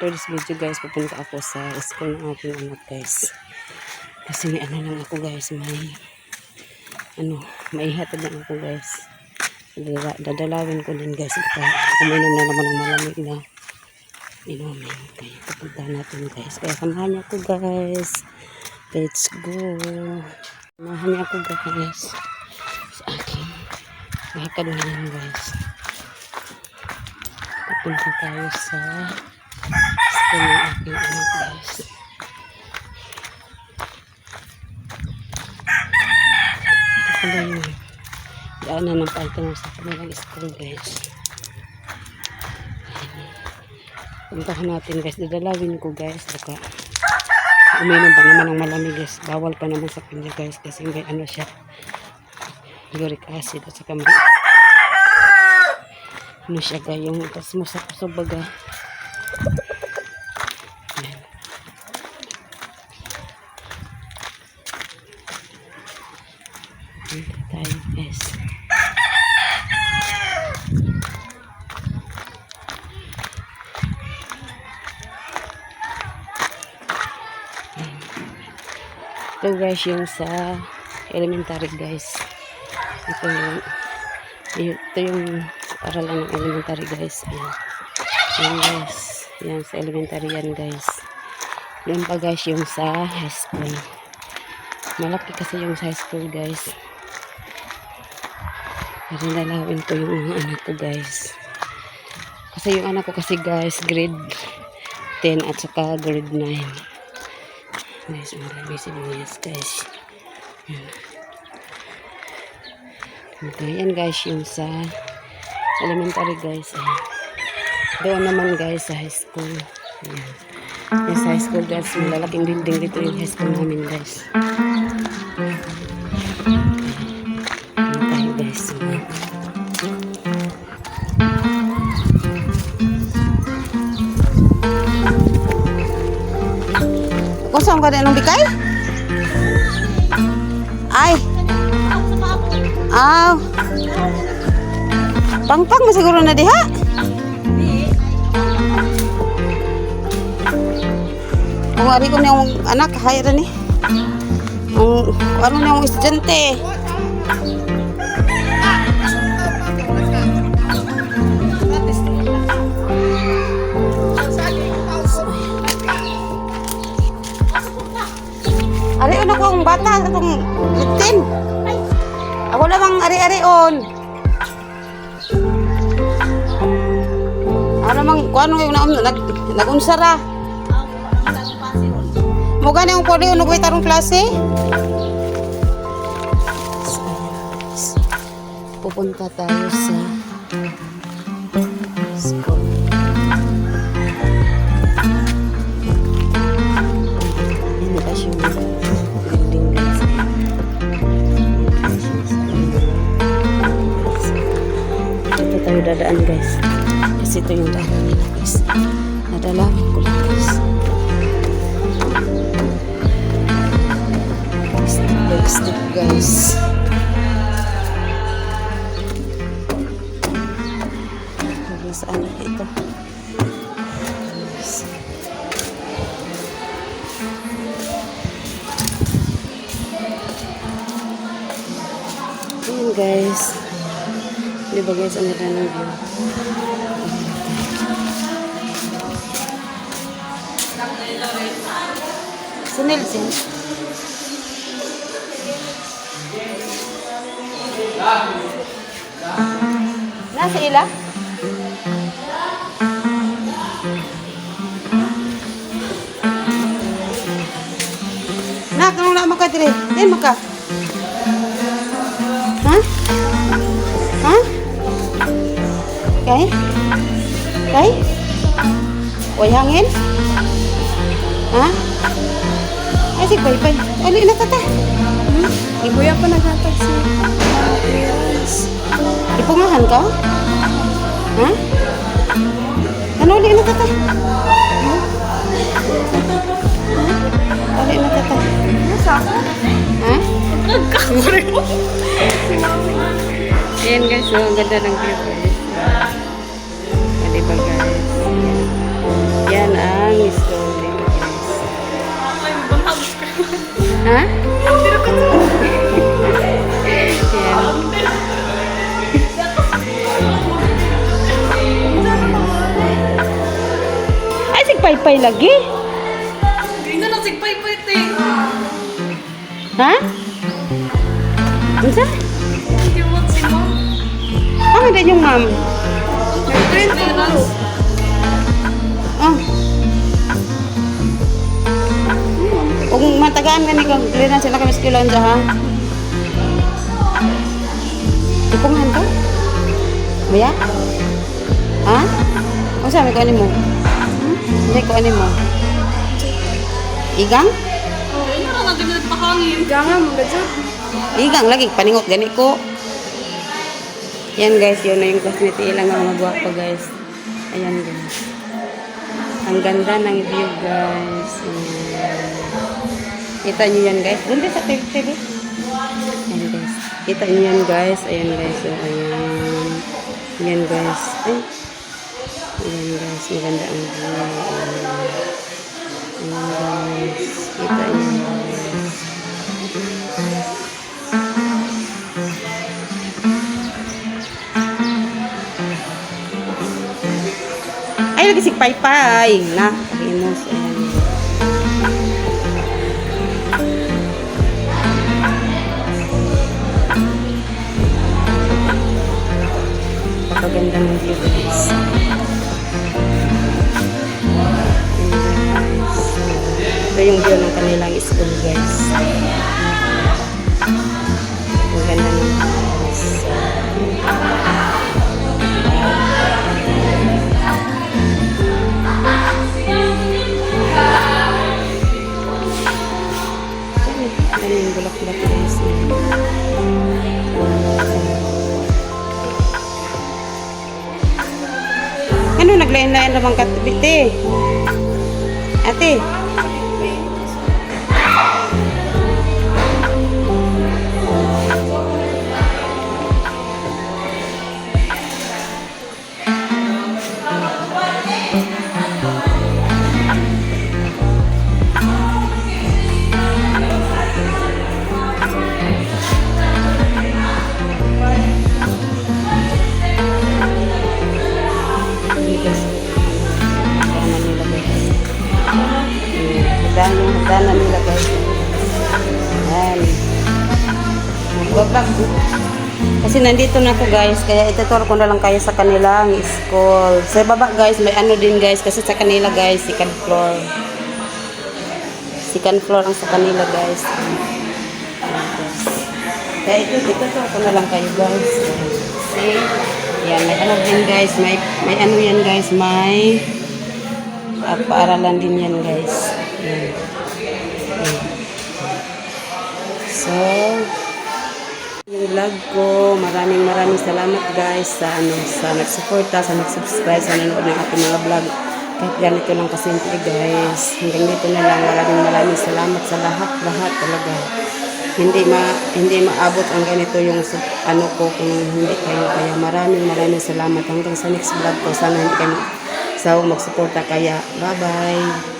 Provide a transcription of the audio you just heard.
today's video guys, pupunta ako sa school ng aking anak guys. Kasi may ano lang ako guys, may ano, may hatid lang ako guys. Dada- Dadalawin ko din guys. Baka uminom na naman ng malamig na inumin. Kaya pupunta natin guys. Kaya samahan niyo ako guys. Let's go. Samahan niyo ako guys. Sa aking mahakad na guys. Pupunta tayo sa school ng aking guys. Ito pala yung daanan ng pagtanong sa kanilang school guys. Puntahan natin guys. Dadalawin ko guys. Baka uminom pa naman ng malamig guys. Bawal pa naman sa kanya guys. Kasi may ano siya. Uric acid at saka may ano siya guys. Yung tas mo sa puso baga. Ayan. Dito tayo guys. Ito guys yung sa elementary guys. Ito yung ito yung paralan ng elementary guys. Ayan. Guys. Yan sa elementary yan guys. Yan pa guys yung sa high school. Malaki kasi yung sa high school guys. Pero dalawin ko yung anak ko guys. Kasi yung anak ko kasi guys grade 10 at saka grade 9 guys marami sibuyas guys yan. Okay, yan guys yung sa elementary guys ayan. doon naman guys sa high school yan. yan sa high school guys malalaking building dito yung high school namin guys Kusang ka din ng bikay? Ay. Aw. Pangpang mo siguro na diha? Kung ari ko na yung anak, hayra ni. Ang, ano na yung estudyante. Ang akong litin. Ako lamang ari-ari on. Ako lamang, kung ano yung naon, nag, nagunsara. Mo gani yung pwede yung nagwait arong klase? Pupunta tayo sa school. Dadaan guys. Kasi ito yung daanan nila guys. Nadalawin ko lang guys. Step by step guys. Hanggang saan ito? Guys. Ayan guys. Di ba guys, ang ganda ng view? Si Nelson. Nasa ila? Nak, anong naman ka dire? Din Kay? Kay? Uy, hangin? Ha? Ay, si Bay Bay. Uli na tata. Hmm? Ibuya pa naghatag si Yes. Ipungahan ka? Ha? Ano uli na tata? Ha? Ha? Na tata. Ako? Ha? Nagkakuri mo. Ayan guys, so ang ganda ng view guys. Ah, di ba guys? Yan. Yan ang story guys. Ha? Yan. Ay, sigpaypay lagi. Hindi na sigpay-pay, te. Ha? Unsa? Hindi mo si mo. Ang hindi yung ma'am. Clearance. Oh. Kung matagaan ka ni kang clearance sila kami skilon sa ha. Ipungan ka? Baya? Ha? O sabi ko ani mo? Hmm? Hindi ko ani mo. Igang? Oh, yun na lang natin nagpahangin. Ganga mo, gadyo. Igang lagi paningot gani ko. Yan guys, yun na yung classmate ilang nga magwapo guys. Ayan guys. Ang ganda ng view guys. Kita nyo yan guys. Doon sa TV TV. Ayan guys. Kita nyo yan guys. Ayan guys. So, ayan. Ayan guys. Ay. Ayan guys. Maganda ang view. Ayan. Ayan guys. Kita nyo guys. Ay, lagi si Paypay. Na, kahinos. Ayan. Napakaganda ng view guys. Ito yung view ng kanilang school guys. Ang ganda ng guys. Naglayan-layan naman ka, bite? Ate? Magbabag. Kasi nandito na ako guys, kaya ituturo ko na lang kayo sa kanilang school. Sa baba guys, may ano din guys, kasi sa kanila guys, second floor. Second floor ang sa kanila guys. Kaya ito, ituturo ko na lang kayo guys. See? Yan, may ano din guys, may, may ano yan guys, may uh, paaralan din yan guys. Yan. Yan. So, yung vlog ko, maraming maraming salamat guys sa ano sa nagsuporta, sa nag-subscribe, sa nanonood ng aking mga vlog. Kahit ganito lang kasimple guys. Hanggang dito na lang. Maraming maraming salamat sa lahat-lahat talaga. Hindi ma hindi maabot ang ganito yung ano ko kung hindi kayo kaya maraming maraming salamat hanggang sa next vlog ko sana hindi kayo sa magsuporta kaya bye bye